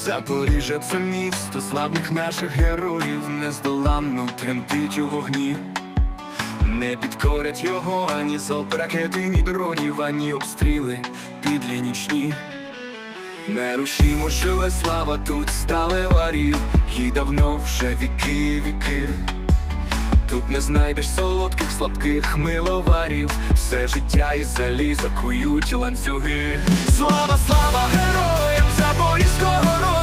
Запоріжжя це місто славних наших героїв, нездоланно тремтить у вогні. Не підкорять його ані залп ракети, ні дронів, ані обстріли підлі нічні. Не рушімо, живе слава тут стали варів, їй давно вже віки, віки. Тут не знайдеш солодких, слабких миловарів, все життя і залізо кують ланцюги. Слава, слава героям запорізького роду,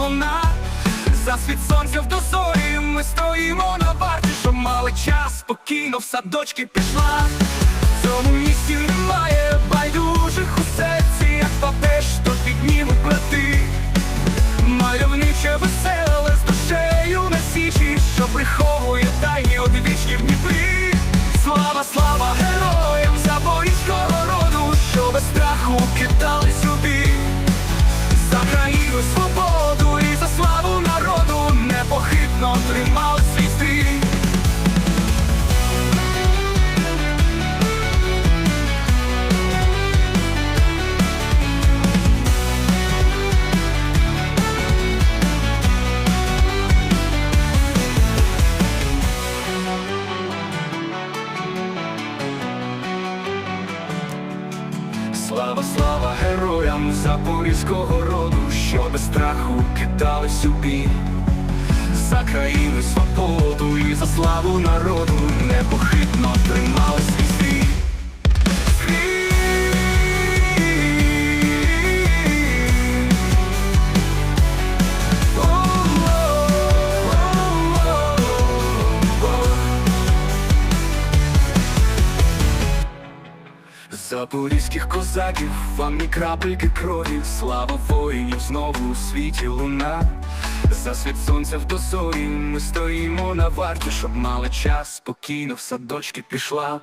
луна. За світ сонця в дозорі ми стоїмо на варті, що мали час, спокійно в садочки пішла. В цьому місті немає байдужих у серці, як папеж, то піднімуть плати. Мальовниче веселе з душею на січі, що приховує тайні одвічні в Дніпрі. Слава, слава героям запорізького роду, що без страху кидались у бій. За країну свободу Слава, слава героям запорізького роду, що без страху кидались у бій. За країну свободу і за славу народу непохитно Запорізьких козаків, вам ні крапельки крові, слава воїнів знову у світі луна. За світ сонця в дозорі ми стоїмо на варті, щоб мали час, спокійно в садочки пішла.